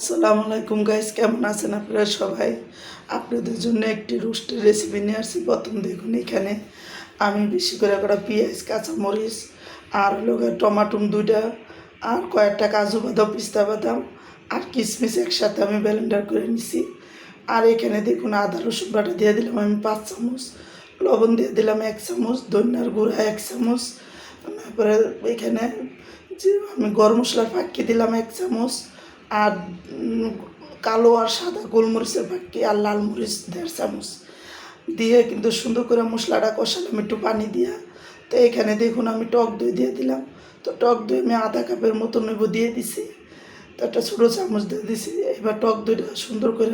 আসসালামু আলাইকুম গাইস কেমন আছেন আপনারা সবাই? আপনাদের জন্য একটি রোস্টের রেসিপি নিয়ে আসছি। প্রথম দেখুন এখানে আমি বেশি করে করা পেঁয়াজ, কাঁচামরিচ আর লোক টমাটম দুইটা আর কয়েকটা কাজু বাদাম, পিস্তা বাদাম আর কিশমিশ একসাথে আমি ব্লেন্ডার করে নিছি। আর এখানে দেখুন আদা, রসুন বাটা দিয়ে দিলাম আমি পাঁচ চামচ, লবণ দিয়ে দিলাম এক চামচ, ধনিয়ার গুঁড়া এক চামচ, তারপরে এখানে যে আমি গরম মশলার ফাঁকি দিলাম এক চামচ আর কালো আর সাদা গোলমরিচের ফাঁকি আর লাল মরিচ, দেড় চামচ দিয়ে কিন্তু সুন্দর করে মশলাটা কষালাম একটু পানি দিয়া। তো এখানে দেখুন আমি টক দই দিয়ে দিলাম। তো টক দই আমি আধা কাপের মতো নেব দিয়ে দিছি। তো একটা ছোটো চামচ দিয়ে দিছি। এবার টক দইটা সুন্দর করে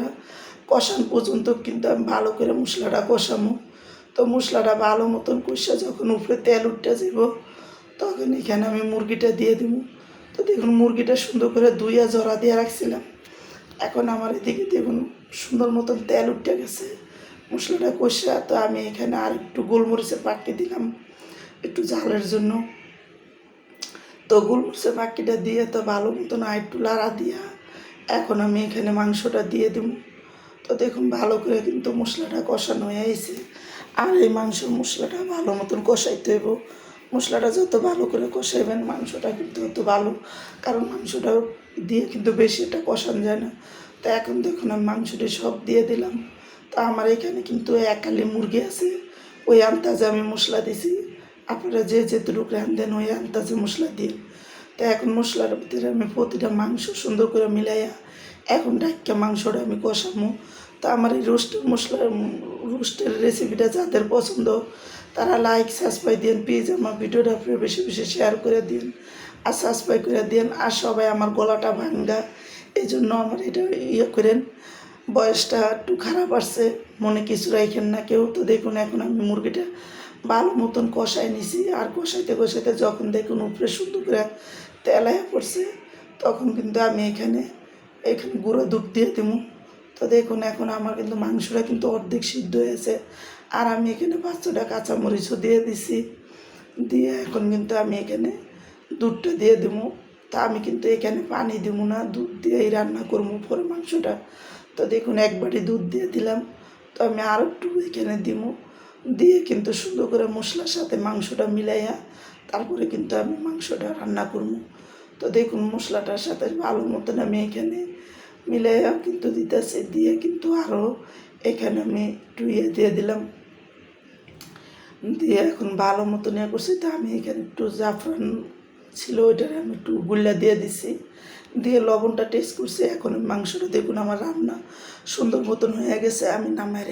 কষান পর্যন্ত কিন্তু আমি ভালো করে মশলাটা কষামো। তো মশলাটা ভালো মতন কষা যখন উপরে তেল উঠতে যাব তখন এখানে আমি মুরগিটা দিয়ে দিব। তো দেখুন, মুরগিটা সুন্দর করে দুইয়া জরা দিয়ে রাখছিলাম। এখন আমার এদিকে দেখুন, সুন্দর মতন তেল উঠে গেছে। মশলাটা কষা, তো আমি এখানে আর একটু গোলমরিচের পাকি দিলাম, একটু ঝালের জন্য। তো গোলমরিচের পাখিটা দিয়ে তো ভালো মতন আর একটু লাড়া দিয়া এখন আমি এখানে মাংসটা দিয়ে দিব। তো দেখুন, ভালো করে কিন্তু মশলাটা কষানো হয়ে আর এই মাংসের মশলাটা ভালো মতন কষাইতে হইব। মশলাটা যত ভালো করে কষাইবেন, মাংসটা কিন্তু তত ভালো। কারণ মাংসটা দিয়ে কিন্তু বেশি এটা কষানো যায় না। তো এখন দেখুন, আমি মাংসটি সব দিয়ে দিলাম। তা আমার এখানে কিন্তু একালি মুরগি আছে, ওই আন্তাজে আমি মশলা দিছি। আপনারা যে যেটুকু রান্ধেন ওই আন্তাজে মশলা দিন তো এখন মশলার ভিতরে আমি প্রতিটা মাংস সুন্দর করে মিলাইয়া, এখন ডাক্কা মাংসটা আমি কষামো। তা আমার এই রোস্টের মশলা রোস্টের রেসিপিটা যাদের পছন্দ, তারা লাইক সাবস্ক্রাইব দিন প্লিজ আমার ভিডিওটা আপনারা বেশি বেশি শেয়ার করে দিন আর সাবস্ক্রাইব করে দিন আর সবাই আমার গলাটা ভাঙ্গা এই জন্য আমার এটা ইয়ে করেন। বয়সটা একটু খারাপ আসছে, মনে কিছু রাখেন না কেউ। তো দেখুন, এখন আমি মুরগিটা ভালো মতন কষাই নিছি। আর কষাইতে কষাইতে যখন দেখুন উপরে সুন্দর করে তেলাইয়া পড়ছে, তখন কিন্তু আমি এখানে এখানে গুঁড়ো দুধ দিয়ে দিব। তো দেখুন, এখন আমার কিন্তু মাংসটা কিন্তু অর্ধেক সিদ্ধ হয়েছে। আর আমি এখানে পাঁচশোটা কাঁচামরিচও দিয়ে দিছি। দিয়ে এখন কিন্তু আমি এখানে দুধটা দিয়ে দেবো। তা আমি কিন্তু এখানে পানি দেবো না, দুধ দিয়েই রান্না করব পরে মাংসটা। তো দেখুন, এক বাটি দুধ দিয়ে দিলাম। তো আমি আর একটু এখানে দিব। দিয়ে কিন্তু সুন্দর করে মশলার সাথে মাংসটা মিলাইয়া তারপরে কিন্তু আমি মাংসটা রান্না করব। তো দেখুন, মশলাটার সাথে ভালো মতন আমি এখানে মিলাইয়া কিন্তু দিতেছি, দিয়ে কিন্তু আরও এখানে আমি একটু ইয়ে দিয়ে দিলাম। দিয়ে এখন ভালো মতো নিয়ে করছি। তো আমি এখানে একটু জাফরান ছিল, ওইটার আমি একটু গুল্লা দিয়ে দিছি। দিয়ে লবণটা টেস্ট করছি। এখন মাংসটা দেখুন, আমার রান্না সুন্দর মতন হয়ে গেছে, আমি নামাই